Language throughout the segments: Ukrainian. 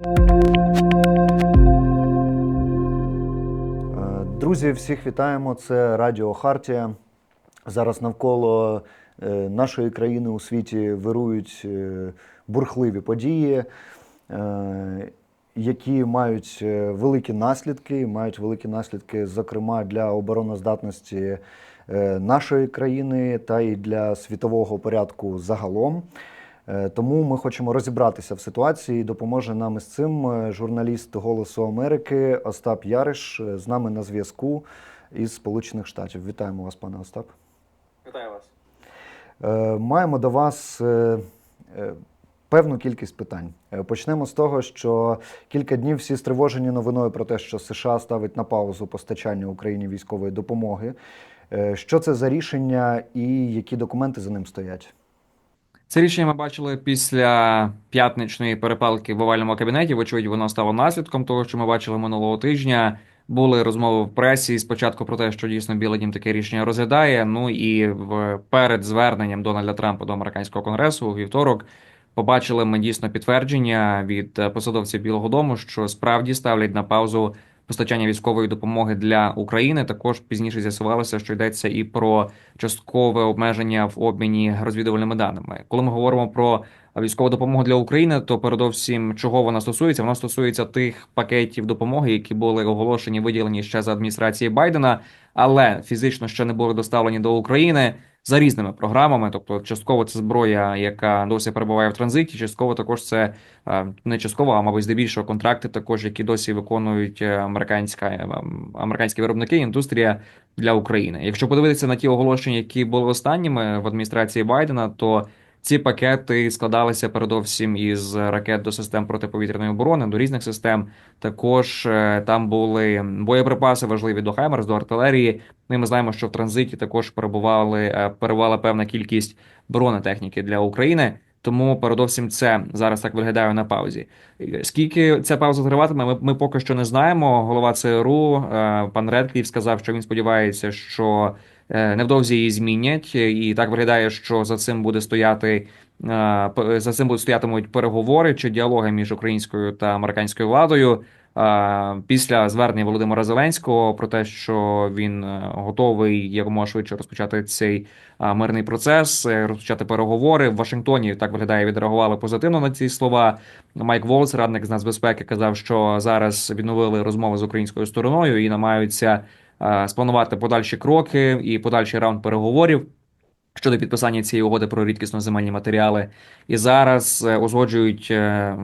Е, Друзі, всіх вітаємо. Це Радіо Хартія. Зараз навколо е, нашої країни у світі вирують е, бурхливі події, які мають великі наслідки, мають великі наслідки, зокрема для обороноздатності нашої країни та і для світового порядку загалом. Е, Тому ми хочемо розібратися в ситуації. Допоможе нам із цим е, журналіст Голосу Америки Остап Яриш е, з нами на зв'язку із Сполучених Штатів. Вітаємо вас, пане Остап. Вітаю вас. Маємо до вас певну кількість питань. Почнемо з того, що кілька днів всі стривожені новиною про те, що США ставить на паузу постачання Україні військової допомоги. Що це за рішення і які документи за ним стоять? Це рішення ми бачили після п'ятничної перепалки в овальному кабінеті. Вочевидь, воно стало наслідком того, що ми бачили минулого тижня. Були розмови в пресі спочатку про те, що дійсно Білий Дім таке рішення розглядає. Ну і в перед зверненням Дональда Трампа до американського конгресу у вівторок побачили ми дійсно підтвердження від посадовців Білого Дому, що справді ставлять на паузу постачання військової допомоги для України. Також пізніше з'ясувалося, що йдеться і про часткове обмеження в обміні розвідувальними даними. Коли ми говоримо про військову допомогу для України, то передовсім чого вона стосується? Вона стосується тих пакетів допомоги, які були оголошені, виділені ще за адміністрації Байдена, але фізично ще не були доставлені до України. За різними програмами, тобто частково це зброя, яка досі перебуває в транзиті, частково також це е, не частково, а мабуть здебільшого контракти, також які досі виконують е, американська е, американські виробники, індустрія для України. Якщо подивитися на ті оголошення, які були останніми в адміністрації Байдена, то ці пакети складалися передовсім із ракет до систем протиповітряної оборони, до різних систем. Також е, там були боєприпаси важливі до Хаймерс, до артилерії. Ну і ми знаємо, що в транзиті також перебували е, перебувала певна кількість бронетехніки для України. Тому передовсім це зараз так виглядає на паузі. Скільки ця пауза триватиме, ми, ми поки що не знаємо. Голова ЦРУ е, пан Редкліф сказав, що він сподівається, що е, невдовзі її змінять, і так виглядає, що за цим буде стояти. е, За цим будуть стоятимуть переговори чи діалоги між українською та американською владою е, після звернення Володимира Зеленського про те, що він е, готовий якомога швидше розпочати цей мирний процес, е, розпочати переговори в Вашингтоні. Так виглядає, відреагували позитивно на ці слова. Майк Волц, радник з нацбезпеки, казав, що зараз відновили розмови з українською стороною і намагаються спланувати подальші кроки і подальший раунд переговорів. Щодо підписання цієї угоди про рідкісно земельні матеріали, і зараз е, узгоджують е,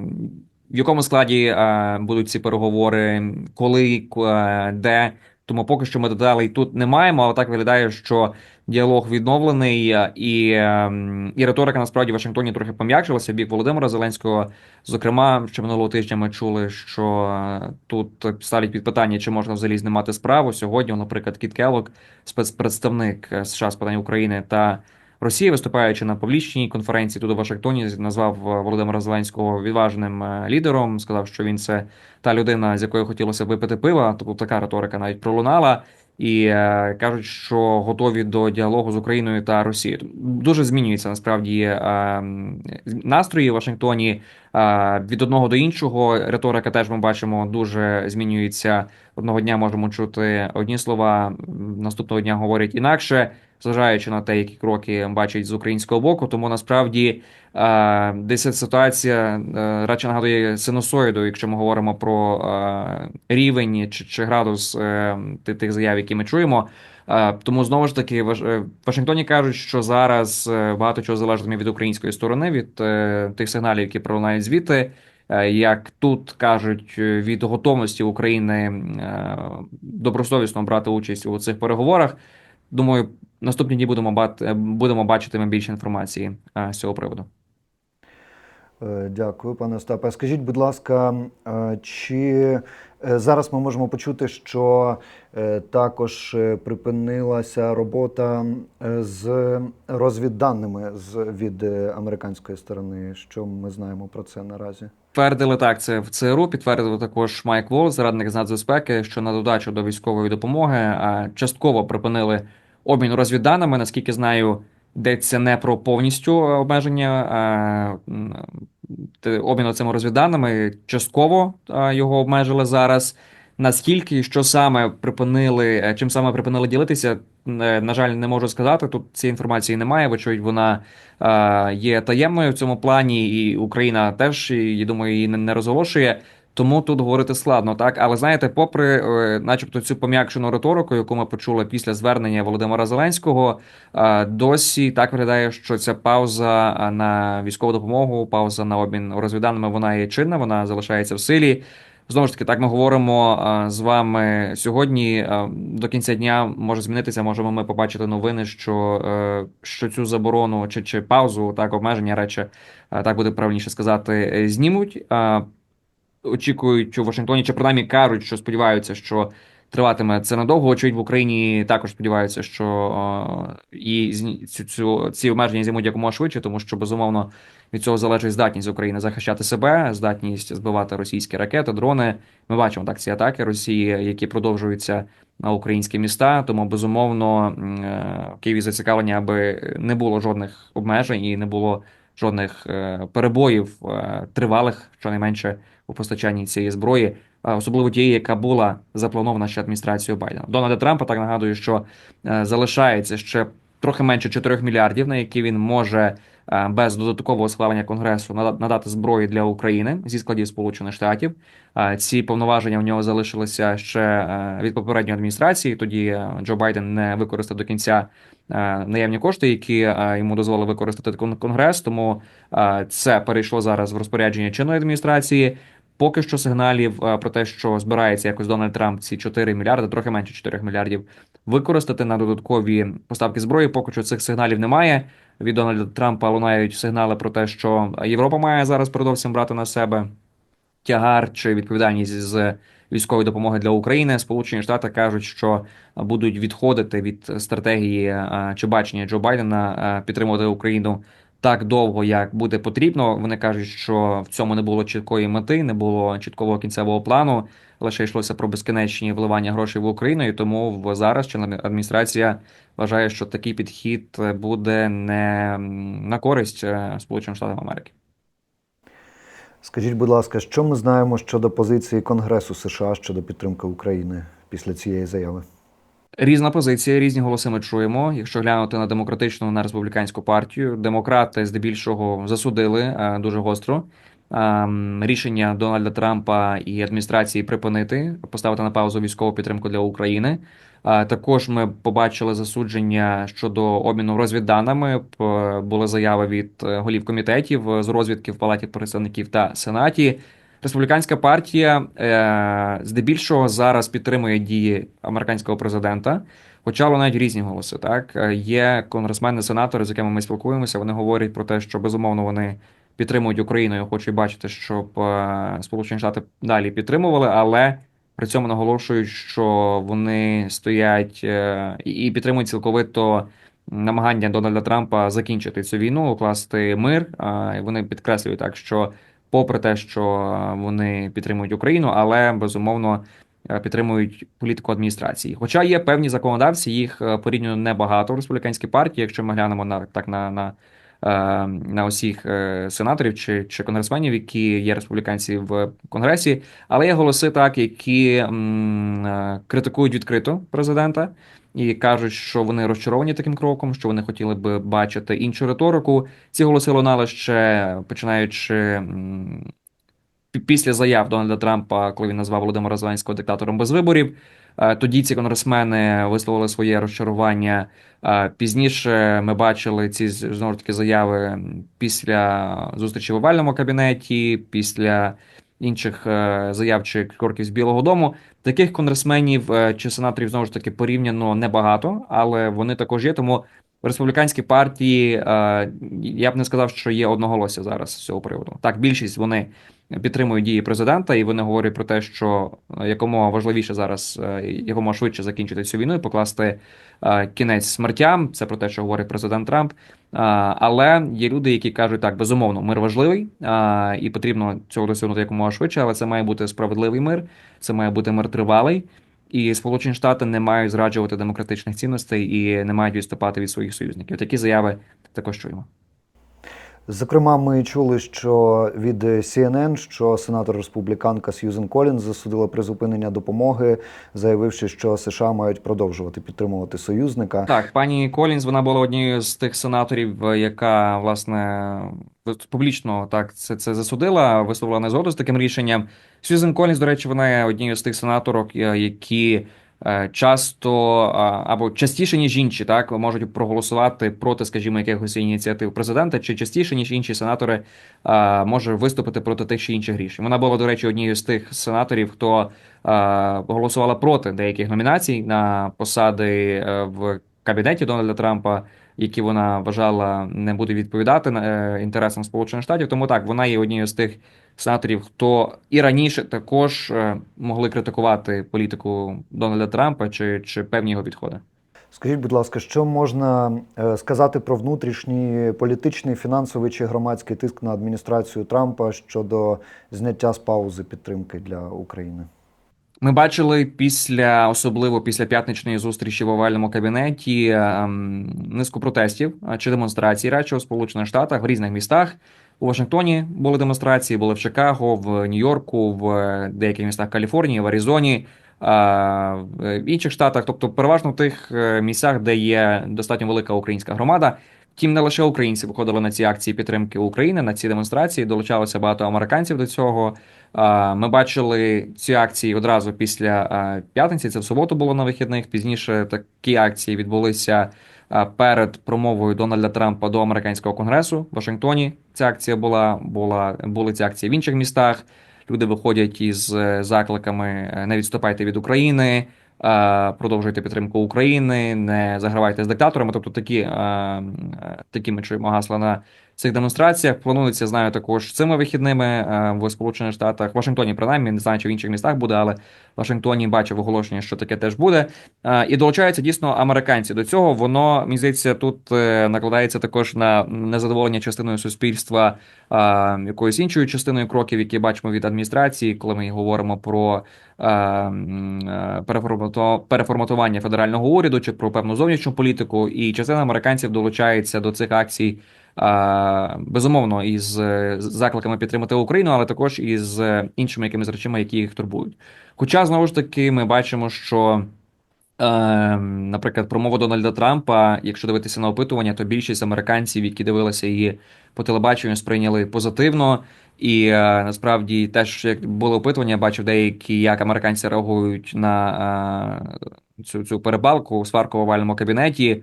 в якому складі е, будуть ці переговори, коли, е, де. Тому поки що ми деталей тут не маємо, але так виглядає, що діалог відновлений, е, і, е, і риторика насправді в Вашингтоні трохи пом'якшилася бік Володимира Зеленського. Зокрема, ще минулого тижня ми чули, що тут ставлять під питання, чи можна взагалі знімати справу. Сьогодні, наприклад, Кіт Келлог, спецпредставник США з питань України та Росії, виступаючи на публічній конференції тут у Вашингтоні, назвав е, Володимира Зеленського відважним е, лідером. Сказав, що він це та людина, з якою хотілося випити пива. Тобто така риторика навіть пролунала. І е, кажуть, що готові до діалогу з Україною та Росією. Дуже змінюються насправді е, настрої в Вашингтоні е, від одного до іншого. Риторика теж ми бачимо дуже змінюється. Одного дня можемо чути одні слова, наступного дня говорять інакше зважаючи на те, які кроки бачать з українського боку. Тому насправді е, десь ситуація е, радше нагадує синусоїду, якщо ми говоримо про е, рівень чи, чи градус тих заяв, які ми чуємо. Тому знову ж таки в Вашингтоні кажуть, що зараз багато чого залежатиме від української сторони, від тих сигналів, які пролунають звідти. Як тут кажуть, від готовності України добросовісно брати участь у цих переговорах. Думаю, наступні дні будемо бати, будемо бачити ми більше інформації е, з цього приводу. Е, Дякую, пане Остапе. Скажіть, будь ласка, е, чи е, зараз ми можемо почути, що е, також е, припинилася робота е, з розвідданими з від е, американської сторони? Що ми знаємо про це наразі? Підтвердили так, це в ЦРУ. Підтвердив також Майк Волс, радник з нацбезпеки, що на додачу до військової допомоги е, частково припинили обмін розвідданими. Наскільки знаю, йдеться не про повністю обмеження е, м, т- обміну цими розвідданими. Частково е, його обмежили зараз. Наскільки що саме припинили, е, чим саме припинили ділитися, на жаль, не можу сказати. Тут цієї інформації немає. Вочевидь, вона є таємною в цьому плані, і Україна теж, я думаю, її не розголошує. Тому тут говорити складно, так але знаєте, попри, е, начебто, цю пом'якшену риторику, яку ми почули після звернення Володимира Зеленського, досі так виглядає, що ця пауза на військову допомогу, пауза на обмін розвідданими, вона є чинна, вона залишається в силі. Знову ж таки, так ми говоримо з вами сьогодні. До кінця дня може змінитися. Можемо ми побачити новини, що, е, що цю заборону чи, чи паузу, так обмеження речі, так буде правильніше сказати, е, знімуть. Очікують у Вашингтоні, чи принаймні кажуть, що сподіваються, що триватиме це надовго. Очевидь, в Україні також сподіваються, що і цю, цю ці обмеження знімуть якомога швидше, тому що безумовно від цього залежить здатність України захищати себе, здатність збивати російські ракети, дрони. Ми бачимо так ці атаки Росії, які продовжуються на українські міста. Тому безумовно е, в Києві зацікавлені, аби не було жодних обмежень і не було жодних е, перебоїв е, тривалих, щонайменше у постачанні цієї зброї, особливо тієї, яка була запланована ще адміністрацією Байдена. Дональда Трампа так нагадую, що е, залишається ще трохи менше 4 мільярдів, на які він може е, без додаткового схвалення конгресу нада- надати зброї для України зі складів Сполучених Штатів. Е, Ці повноваження в нього залишилися ще від попередньої адміністрації. Тоді Джо Байден не використав до кінця наявні кошти, які йому дозволили використати кон- конгрес. Тому це перейшло зараз в розпорядження чинної адміністрації. Поки що сигналів е, про те, що збирається якось Дональд Трамп ці 4 мільярди, трохи менше 4 мільярдів, використати на додаткові поставки зброї. Поки що цих сигналів немає. Від Дональда Трампа лунають сигнали про те, що Європа має зараз передовсім брати на себе тягар чи відповідальність з військової допомоги для України. Сполучені Штати кажуть, що будуть відходити від стратегії е, чи бачення Джо Байдена е, підтримувати Україну так довго, як буде потрібно. Вони кажуть, що в цьому не було чіткої мети, не було чіткого кінцевого плану. Лише йшлося про безкінечні вливання грошей в Україну, і тому зараз чинна адміністрація вважає, що такий підхід буде не на користь е, Сполученим Штатам Америки. Скажіть, будь ласка, що ми знаємо щодо позиції Конгресу США щодо підтримки України після цієї заяви? Різна позиція, різні голоси ми чуємо. Якщо глянути на демократичну на республіканську партію, демократи здебільшого засудили е, дуже гостро е, рішення Дональда Трампа і адміністрації припинити поставити на паузу військову підтримку для України. Е, Також ми побачили засудження щодо обміну розвідданими. Були заяви від голів комітетів з розвідки в Палаті представників та Сенаті. Республіканська партія е, здебільшого зараз підтримує дії американського президента, хоча лунають різні голоси. Так Е, є конгресмени, сенатори, з якими ми спілкуємося. Вони говорять про те, що безумовно вони підтримують Україну і хочуть бачити, щоб е, Сполучені Штати далі підтримували, але при цьому наголошують, що вони стоять е, і підтримують цілковито намагання Дональда Трампа закінчити цю війну, укласти мир. Вони підкреслюють так, що попри те, що е, вони підтримують Україну, але безумовно е, підтримують політику адміністрації. Хоча є певні законодавці, їх е, порівняно небагато в республіканській партії. Якщо ми глянемо на так на, на, на усіх сенаторів чи, чи конгресменів, які є республіканці в конгресі, але є голоси, так які м, критикують відкрито президента. І кажуть, що вони розчаровані таким кроком, що вони хотіли би бачити іншу риторику. Ці голоси лунали ще починаючи після заяв Дональда Трампа, коли він назвав Володимира Зеленського диктатором без виборів. Е, Тоді ці конгресмени висловили своє розчарування. Е, Пізніше ми бачили ці знову таки заяви після зустрічі в овальному кабінеті, після інших е, заяв чи кроків з Білого Дому. Таких конгресменів е, чи сенаторів знову ж таки порівняно небагато, але вони також є. Тому в республіканській партії е, я б не сказав, що є одноголосся зараз з цього приводу. Так, більшість вони підтримують дії президента, і вони говорять про те, що е, якомога важливіше зараз е, якомога швидше закінчити цю війну і покласти кінець смертям. Це про те, що говорить президент Трамп. Але є люди, які кажуть так, безумовно, мир важливий і потрібно цього досягнути якомога швидше, але це має бути справедливий мир, це має бути мир тривалий. І Сполучені Штати не мають зраджувати демократичних цінностей і не мають відступати від своїх союзників. Такі заяви також чуємо. Зокрема, ми чули, що від CNN, що сенатор республіканка Сьюзен Колінз засудила призупинення допомоги, заявивши, що США мають продовжувати підтримувати союзника. Так, пані Колінз, вона була однією з тих сенаторів, яка власне публічно так це, це засудила, висловила незгоду з таким рішенням. Сьюзен Колінз, до речі, вона однією з тих сенаторок, е, які часто або частіше ніж інші, так можуть проголосувати проти, скажімо, якихось ініціатив президента, чи частіше ніж інші сенатори може виступити проти тих чи інших рішень. Вона була, до речі, однією з тих сенаторів, хто голосувала проти деяких номінацій на посади е, в кабінеті Дональда Трампа, які вона вважала не буде відповідати е, інтересам Сполучених Штатів. Тому так вона є однією з тих сенаторів, хто і раніше також е, могли критикувати політику Дональда Трампа чи, чи певні його підходи. Скажіть, будь ласка, що можна е, сказати про внутрішній політичний, фінансовий чи громадський тиск на адміністрацію Трампа щодо зняття з паузи підтримки для України? Ми бачили після, особливо після п'ятничної зустрічі в овальному кабінеті, ем, низку протестів чи демонстрацій радше у Сполучених Штатах в різних містах. У Вашингтоні були демонстрації, були в Чикаго, в Нью-Йорку, в е, деяких містах Каліфорнії, в Аризоні, в інших штатах, тобто переважно в тих е, місцях, де є достатньо велика українська громада. Втім, не лише українці виходили на ці акції підтримки України, на ці демонстрації. Долучалося багато американців до цього. Ми бачили ці акції одразу після п'ятниці. Це в суботу було на вихідних. Пізніше такі акції відбулися перед промовою Дональда Трампа до американського конгресу в Вашингтоні. Ця акція була була були ці акції в інших містах. Люди виходять із е, закликами е, не відступайте від України. е, Продовжуйте підтримку України, не загравайте з диктаторами. Тобто такі, е, е, такі ми чуємо гасла на цих демонстраціях. Планується, знаю, також цими вихідними е, в Сполучених Штатах, в Вашингтоні, принаймні, не знаю, чи в інших містах буде, але в Вашингтоні бачив оголошення, що таке теж буде. Е, І долучаються дійсно американці до цього. Воно мені здається, тут е, накладається також на незадоволення частиною суспільства якоюсь іншою частиною кроків, які бачимо від адміністрації, коли ми говоримо про переформатування федерального уряду чи про певну зовнішню політику. І частина американців долучається до цих акцій. Безумовно, із закликами підтримати Україну, але також із іншими якимись речами, які їх турбують. Хоча знову ж таки ми бачимо, що Е, наприклад, промову Дональда Трампа, якщо дивитися на опитування, то більшість американців, які дивилися її по телебаченню, сприйняли позитивно. І е, насправді теж як були опитування, я бачив деякі, як американці реагують на е, цю, цю перепалку сварку в овальному кабінеті.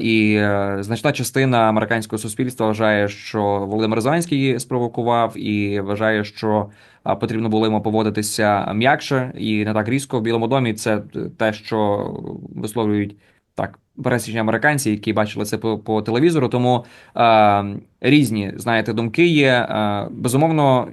І е, значна частина американського суспільства вважає, що Володимир Зеленський її спровокував, і вважає, що потрібно було йому поводитися м'якше і не так різко в Білому домі. Це те, що висловлюють так пересічні американці, які бачили це по, по телевізору. Тому е, різні знаєте думки є. Е, безумовно.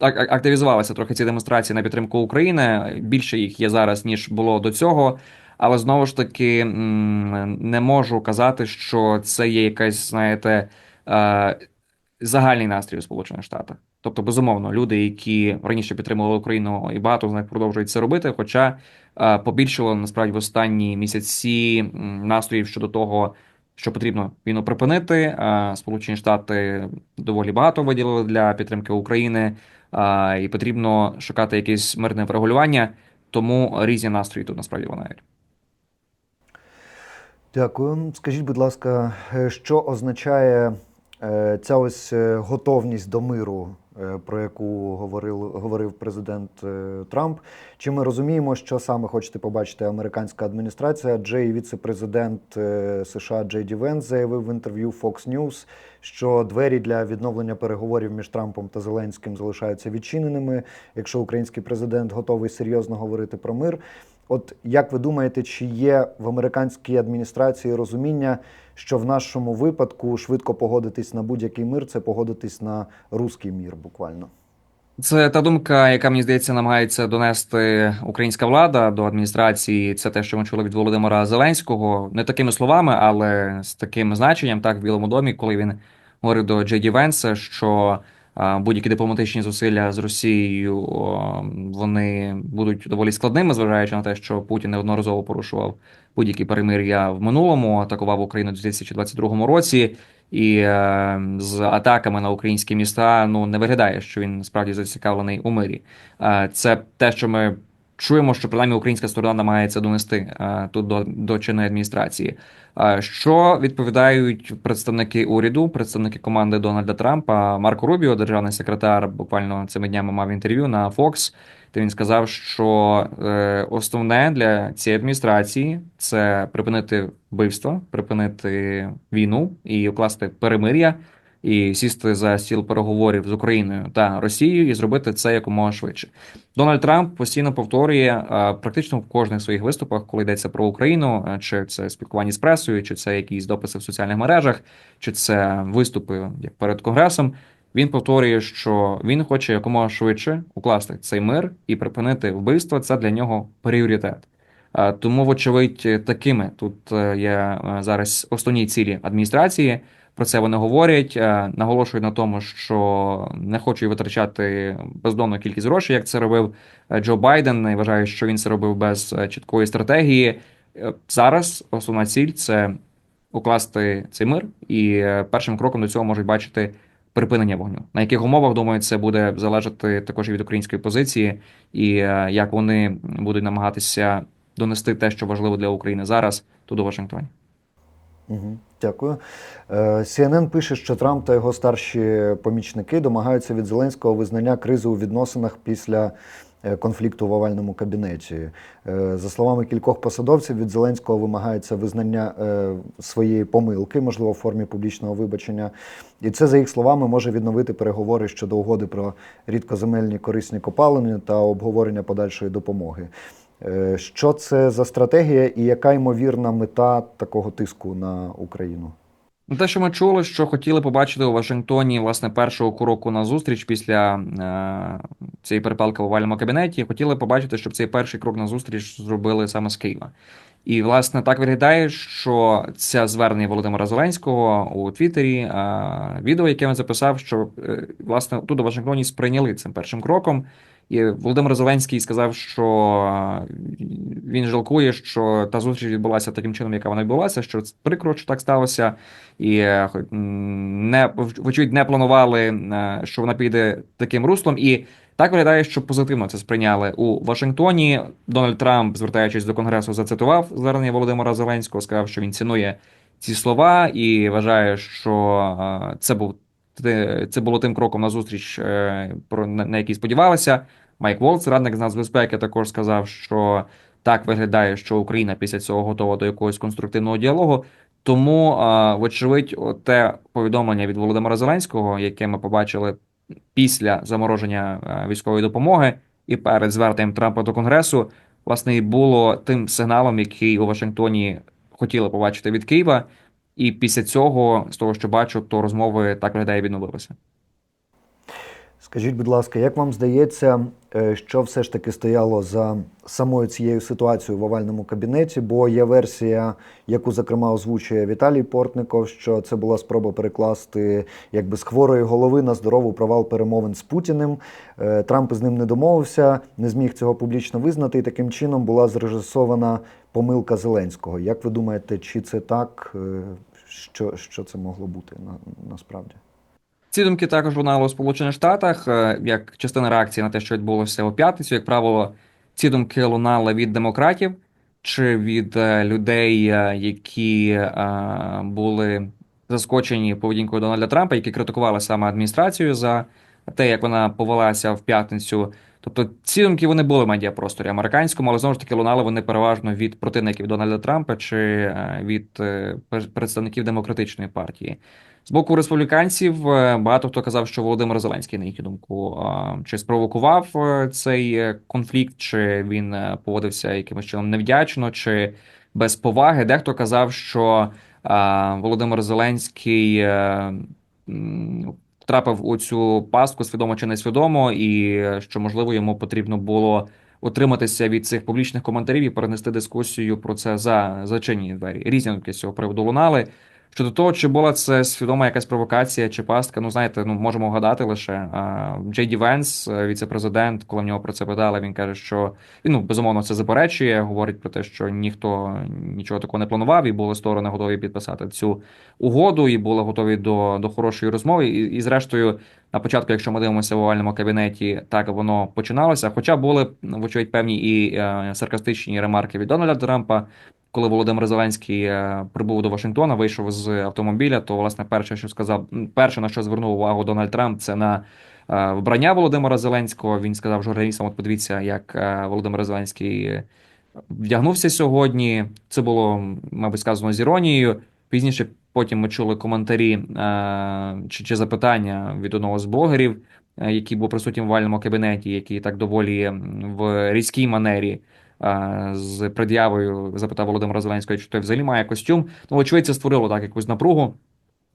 Так ак- активізувалися трохи ці демонстрації на підтримку України. Більше їх є зараз ніж було до цього. Але знову ж таки не можу казати, що це є якась, знаєте, е, загальний настрій у Сполучених Штатах. Тобто, безумовно, люди, які раніше підтримували Україну, і багато з них продовжують це робити. Хоча е, побільшало насправді в останні місяці настроїв щодо того, що потрібно війну припинити. Е, Сполучені Штати доволі багато виділили для підтримки України, і потрібно шукати якесь мирне врегулювання. Тому різні настрої тут насправді лунають. Дякую. Скажіть, будь ласка, е, що означає е, ця ось е, готовність до миру, про яку говорив, говорив президент Трамп? Чи ми розуміємо, що саме хочете побачити американська адміністрація? Адже і віце-президент США Джей Ді Венс заявив в інтерв'ю Fox News, що двері для відновлення переговорів між Трампом та Зеленським залишаються відчиненими, якщо український президент готовий серйозно говорити про мир. От як ви думаєте, чи є в американській адміністрації розуміння, що в нашому випадку швидко погодитись на будь-який мир це погодитись на руський мір, буквально? Це та думка, яка мені здається намагається донести українська влада до адміністрації. Це те, що ми чули від Володимира Зеленського, не такими словами, але з таким значенням, так в Білому домі, коли він говорив до Джей Ді Венса, що будь-які дипломатичні зусилля з Росією вони будуть доволі складними, зважаючи на те, що Путін неодноразово порушував будь-які перемир'я в минулому, атакував Україну у 2022 році. і е, з атаками на українські міста ну не виглядає, що він справді зацікавлений у мирі. Е, це те, що ми чуємо, що принаймні українська сторона намагається донести е, тут до, до чинної адміністрації. Що відповідають представники уряду, представники команди Дональда Трампа, Марко Рубіо, державний секретар, буквально цими днями мав інтерв'ю на Fox, де він сказав, що е, основне для цієї адміністрації це припинити вбивство, припинити війну і укласти перемир'я, і сісти за стіл переговорів з Україною та Росією і зробити це якомога швидше. Дональд Трамп постійно повторює е, практично в кожних своїх виступах, коли йдеться про Україну, е, чи це спілкування з пресою, чи це якісь дописи в соціальних мережах, чи це виступи як перед конгресом. Він повторює, що він хоче якомога швидше укласти цей мир і припинити вбивство. Це для нього пріоритет. Е, Тому, вочевидь, такими тут є зараз основні цілі адміністрації. Про це вони говорять, е, наголошують на тому, що не хочуть витрачати бездонну кількість грошей, як це робив е, Джо Байден. І вважаю, що він це робив без е, чіткої стратегії. Зараз основна ціль це укласти цей мир, і першим кроком до цього можуть бачити припинення вогню. На яких умовах думаю, це буде залежати також і від української позиції, і як вони будуть намагатися донести те, що важливо для України зараз, тут у Вашингтоні. Угу, дякую. Е, CNN пише, що Трамп та його старші помічники домагаються від Зеленського визнання кризи у відносинах після е, конфлікту в овальному кабінеті. Е, За словами кількох посадовців, від Зеленського вимагається визнання своєї помилки, можливо, в формі публічного вибачення. І це, за їх словами, може відновити переговори щодо угоди про рідкоземельні корисні копалини та обговорення подальшої допомоги. Е, Що це за стратегія і яка ймовірна мета такого тиску на Україну? Ну, Те, що ми чули, що хотіли побачити у Вашингтоні власне першого кроку на зустріч після е, цієї перепалки в овальному кабінеті, хотіли побачити, щоб цей перший крок на зустріч зробили саме з Києва. І власне так виглядає, що це звернення Володимира Зеленського у Твіттері, е, відео, яке він записав, що е, власне тут у Вашингтоні сприйняли цим першим кроком. І Володимир Зеленський сказав, що е, він жалкує, що та зустріч відбулася таким чином, яка вона відбулася, що прикро, що так сталося, і е, не вочевидь не планували, е, що вона піде таким руслом. І так виглядає, що позитивно це сприйняли у Вашингтоні. Дональд Трамп, звертаючись до конгресу, зацитував звернення Володимира Зеленського, сказав, що він цінує ці слова і вважає, що це був це було тим кроком на зустріч, е, про на який сподівалися. Майк Волц, радник з нацбезпеки, також сказав, що так виглядає, що Україна після цього готова до якогось конструктивного діалогу. Тому, е, вочевидь, те повідомлення від Володимира Зеленського, яке ми побачили після замороження е, військової допомоги і перед зверненням Трампа до Конгресу, власне, і було тим сигналом, який у Вашингтоні хотіли побачити від Києва. І після цього, з того, що бачу, то розмови так виглядає відновилися. Скажіть, будь ласка, як вам здається, е, що все ж таки стояло за самою цією ситуацією в овальному кабінеті? Бо є версія, яку зокрема озвучує Віталій Портников, що це була спроба перекласти якби з хворої голови на здорову провал перемовин з Путіним. Е, Трамп із ним не домовився, не зміг цього публічно визнати, і таким чином була зрежисована помилка Зеленського. Як ви думаєте, чи це так? Що, що це могло бути на, насправді? Ці думки також лунали у Сполучених Штатах е, як частина реакції на те, що відбулося у п'ятницю. Як правило, ці думки лунали від демократів чи від е, людей, е, які були заскочені поведінкою Дональда Трампа, які критикували саме адміністрацію за те, як вона повелася в п'ятницю. Тобто ці думки вони були в медіапросторі американському, але знову ж таки лунали вони переважно від противників Дональда Трампа чи е, від е, представників демократичної партії. З боку республіканців е, багато хто казав, що Володимир Зеленський, на їхню думку, чи спровокував цей конфлікт, чи він поводився якимось чином невдячно, чи без поваги. Дехто казав, що Володимир Зеленський втрапив у цю пастку свідомо чи несвідомо, і е, що можливо йому потрібно було утриматися від цих публічних коментарів і перенести дискусію про це за зачинені двері. Різні з цього приводу лунали. Щодо того, чи була це свідома якась провокація чи пастка, ну знаєте, ну можемо вгадати лише. Джей Ді Венс, е, віце-президент, коли в нього про це питали, він каже, що він ну, безумовно це заперечує, говорить про те, що ніхто нічого такого не планував, і були сторони готові підписати цю угоду, і були готові до, до хорошої розмови. І, і зрештою, на початку, якщо ми дивимося в овальному кабінеті, так воно починалося. Хоча були вочевидь певні і е, саркастичні ремарки від Дональда Трампа коли Володимир Зеленський е, прибув до Вашингтона, вийшов з автомобіля, то власне перше, що сказав, перше на що звернув увагу Дональд Трамп, це на е, вбрання Володимира Зеленського. Він сказав журналістам: от подивіться, як е, Володимир Зеленський вдягнувся сьогодні. Це було, мабуть, сказано з іронією. Пізніше потім ми чули коментарі чи, чи запитання від одного з блогерів, який був присутнім в вальному кабінеті, який так доволі в різкій манері з пред'явою запитав Володимира Зеленського, чи той взагалі має костюм. Ну, очевидь, це створило так якусь напругу,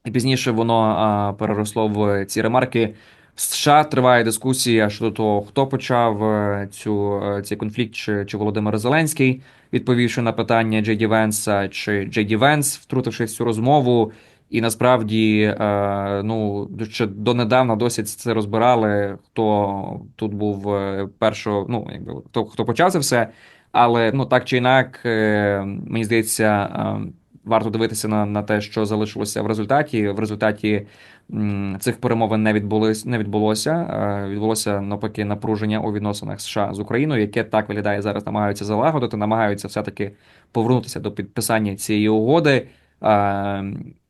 і пізніше воно а, переросло в ці ремарки. В США триває дискусія щодо того, хто почав е, цю е, цей конфлікт, чи, чи Володимир Зеленський, відповівши на питання Джей Ді Венса, чи Джей Ді Венс, втрутившись в цю розмову. І насправді, е, ну ще донедавна досить це розбирали. Хто тут був першо, ну якби хто хто почав це все. Але ну так чи інак, е, мені здається, е, варто дивитися на на те, що залишилося в результаті. В результаті цих перемовин не відбулось, не відбулося. Е, відбулося навпаки напруження у відносинах США з Україною, яке так виглядає зараз, намагаються залагодити, намагаються все-таки повернутися до підписання цієї угоди.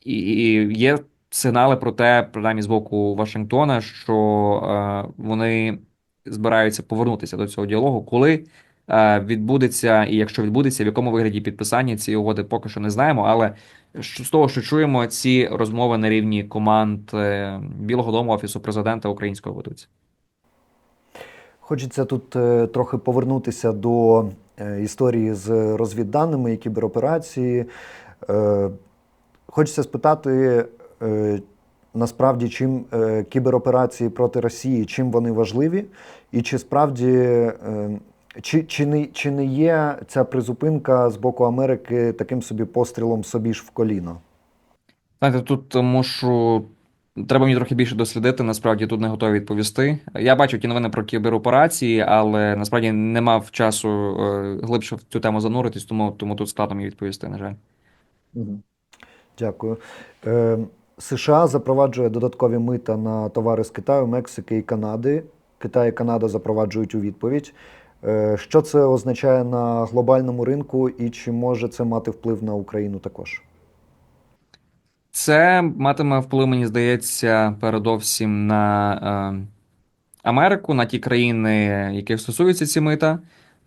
І є сигнали про те, принаймні з боку Вашингтона, що вони збираються повернутися до цього діалогу, коли. Е, відбудеться, і якщо відбудеться, в якому вигляді підписання цієї угоди поки що не знаємо. Але з того, що чуємо, ці розмови на рівні команд е, Білого Дому Офісу президента українського ведуться. Хочеться тут е, трохи повернутися до історії з розвідданими і кібероперації. Хочеться спитати. Насправді, чим кібероперації проти Росії, чим вони важливі, і чи справді чи чи, не чи не є ця призупинка з боку Америки таким собі пострілом собі ж в коліно? Знаєте, тут мушу. Треба мені трохи більше дослідити. Насправді тут не готові відповісти. Я бачу ті новини про кібероперації, але насправді не мав часу е, глибше в цю тему зануритись, тому тому тут складно мені відповісти, на жаль. Дякую. Е, США запроваджує додаткові мита на товари з Китаю, Мексики і Канади. Китай і Канада запроваджують у відповідь. Е, що це означає на глобальному ринку, і чи може це мати вплив на Україну також? Це матиме вплив, мені здається, передовсім на е, Америку, на ті країни, яких стосуються ці мита,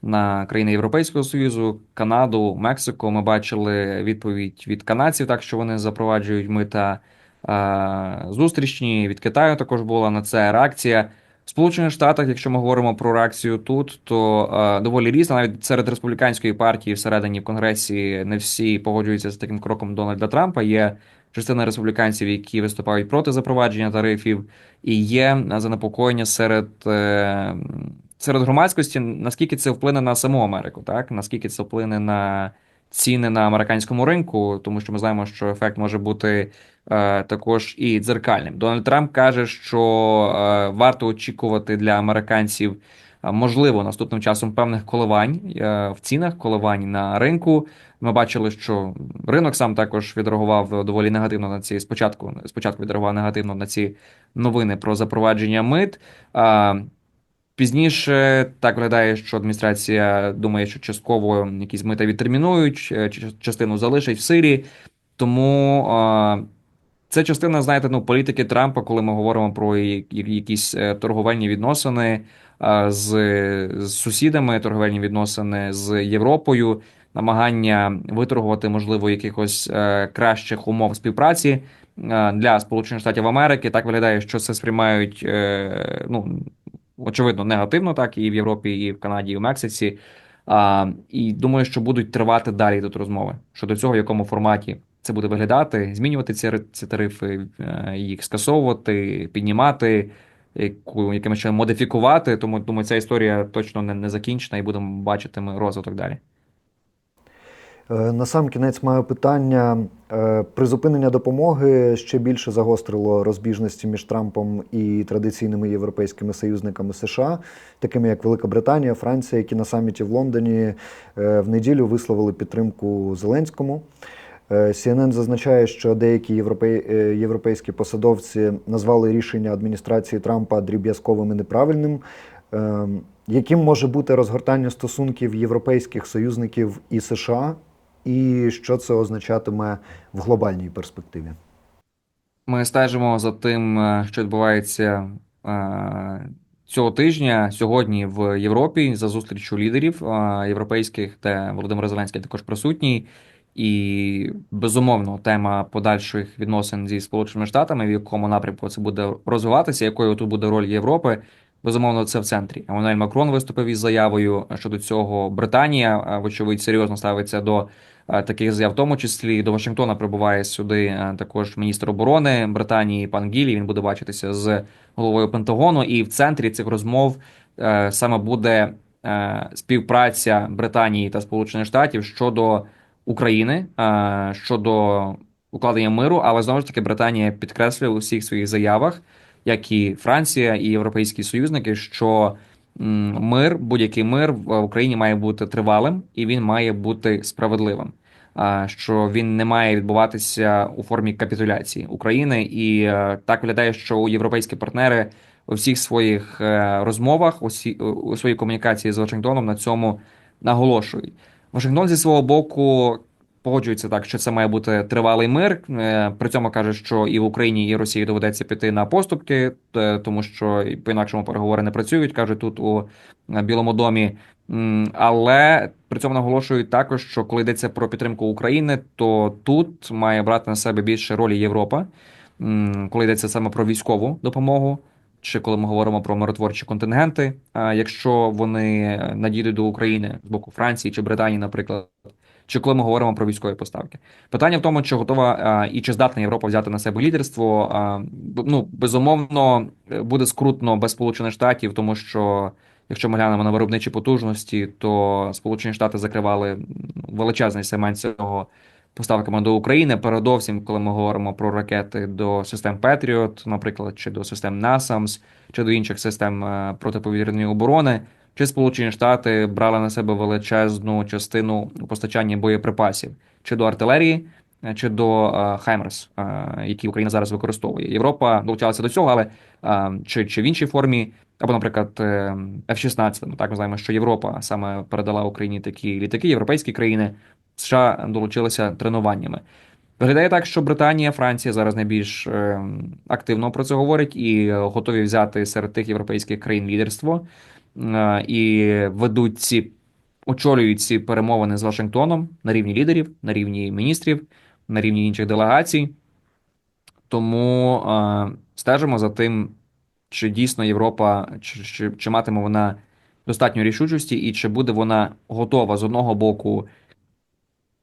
на країни Європейського Союзу, Канаду, Мексику. Ми бачили відповідь від канадців, так що вони запроваджують мита е, зустрічні. Від Китаю також була на це реакція. В Сполучених Штатах, якщо ми говоримо про реакцію тут, то е, доволі різна. Навіть серед республіканської партії всередині в конгресі не всі погоджуються з таким кроком Дональда Трампа. Є частина республіканців, які виступають проти запровадження тарифів, і є занепокоєння серед е, серед громадськості. Наскільки це вплине на саму Америку, так наскільки це вплине на ціни на американському ринку, тому що ми знаємо, що ефект може бути е, також і дзеркальним. Дональд Трамп каже, що е, варто очікувати для американців. Е, можливо, наступним часом певних коливань е, в цінах, коливань на ринку. Ми бачили, що ринок сам також відреагував доволі негативно на ці спочатку. Спочатку відреагував негативно на ці новини про запровадження мит. Пізніше так виглядає, що адміністрація думає, що частково якісь мита відтермінують, е, частину залишать в сирі. Тому це частина, знаєте, ну, політики Трампа, коли ми говоримо про якісь е, торговельні відносини з, з сусідами, торговельні відносини з Європою, намагання виторгувати, можливо, якихось е, кращих умов співпраці. Для Сполучених Штатів Америки так виглядає, що це сприймають ну очевидно, негативно, так і в Європі, і в Канаді, і в Мексиці. А, І думаю, що будуть тривати далі тут розмови щодо цього, в якому форматі це буде виглядати, змінювати ці ці тарифи, е, їх скасовувати, піднімати, яку якимось чином модифікувати. Тому думаю, ця історія точно не, не закінчена, і будемо бачити ми розвиток далі. Е, На сам кінець маю питання. Е, Призупинення допомоги ще більше загострило розбіжності між Трампом і традиційними європейськими союзниками США, такими як Велика Британія, Франція, які на саміті в Лондоні е, в неділю висловили підтримку Зеленському. CNN зазначає, що деякі європей... європейські посадовці назвали рішення адміністрації Трампа дріб'язковим і неправильним. Е, Яким може бути розгортання стосунків європейських союзників і США, і що це означатиме в глобальній перспективі? Ми стежимо за тим, е, що відбувається е, цього тижня сьогодні в Європі за зустрічю лідерів е, європейських, де Володимир Зеленський також присутній. І безумовно тема подальших відносин зі Сполученими Штатами, в якому напрямку це буде розвиватися, якою тут буде роль Європи. Безумовно, це в центрі. Еммануель Макрон виступив із заявою щодо цього. Британія, вочевидь, серйозно ставиться до таких заяв, в тому числі до Вашингтона прибуває сюди е, також міністр оборони Британії пан Гілі. Він буде бачитися з головою Пентагону. І в центрі цих розмов е, саме буде е, співпраця Британії та Сполучених Штатів щодо України, е, щодо укладення миру. Але знову ж таки Британія підкреслює у всіх своїх заявах, як і Франція і європейські союзники, що мир, будь-який мир в Україні має бути тривалим і він має бути справедливим. Що він не має відбуватися у формі капітуляції України, і е, так виглядає, що європейські партнери у всіх своїх е, розмовах, у, сі- у своїй комунікації з Вашингтоном на цьому наголошують. Вашингтон зі свого боку погоджується так, що це має бути тривалий мир. Е, При цьому каже, що і в Україні, і Росії доведеться піти на поступки, е, тому що по інакшому переговори не працюють. кажуть тут у е, Білому домі. Але при цьому наголошують також, що коли йдеться про підтримку України, то тут має брати на себе більше ролі Європа, коли йдеться саме про військову допомогу. Чи коли ми говоримо про миротворчі контингенти, якщо вони надійдуть до України з боку Франції чи Британії, наприклад, чи коли ми говоримо про військові поставки, питання в тому, чи готова а, і чи здатна Європа взяти на себе лідерство. А, ну безумовно е, буде скрутно без Сполучених Штатів, тому що якщо ми глянемо на виробничі потужності, то Сполучені Штати закривали величезний сегмент цього поставками до України. Передовсім, коли ми говоримо про ракети до систем Patriot, наприклад, чи до систем NASAMS, чи до інших систем е, протиповітряної оборони, чи Сполучені Штати брали на себе величезну частину постачання боєприпасів чи до артилерії, е, чи до е, Хаймерс, е, які Україна зараз використовує. Європа долучалася до цього, але чи, чи в іншій формі. Або, наприклад, е, F-16, ну так ми знаємо, що Європа саме передала Україні такі літаки, європейські країни, США долучилися тренуваннями. Виглядає так, що Британія, Франція зараз найбільш активно про це говорять і готові взяти серед тих європейських країн лідерство і ведуть ці, очолюють ці перемовини з Вашингтоном на рівні лідерів, на рівні міністрів, на рівні інших делегацій. Тому е, стежимо за тим, чи дійсно Європа, чи, чи, чи матиме вона достатньо рішучості, і чи буде вона готова з одного боку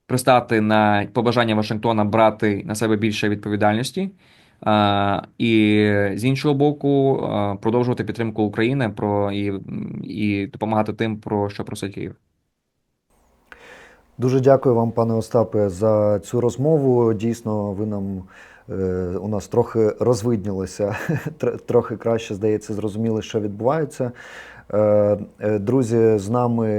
пристати на побажання Вашингтона брати на себе більше відповідальності, і з іншого боку, продовжувати підтримку України про і, і допомагати тим, про що просить Київ. Дуже дякую вам, пане Остапе, за цю розмову. Дійсно, ви нам е, у нас трохи розвиднілося, трохи краще, здається, зрозуміли, що відбувається. Е, е, Друзі, з нами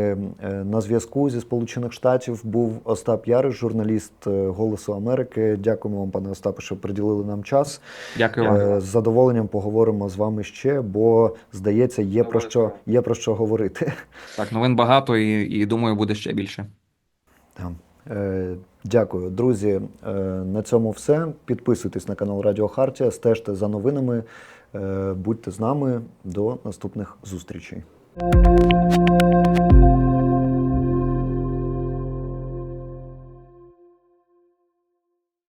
е, на зв'язку зі Сполучених Штатів був Остап Яриш, журналіст Голосу Америки. Дякуємо вам, пане Остапе, що приділили нам час. Дякую вам. З задоволенням поговоримо з вами ще, бо здається, є про що, є про що говорити. Так, новин багато, і, і думаю, буде ще більше. Так. Е, Дякую, друзі. На цьому все. Підписуйтесь на канал Радіо Хартія, стежте за новинами, будьте з нами до наступних зустрічей.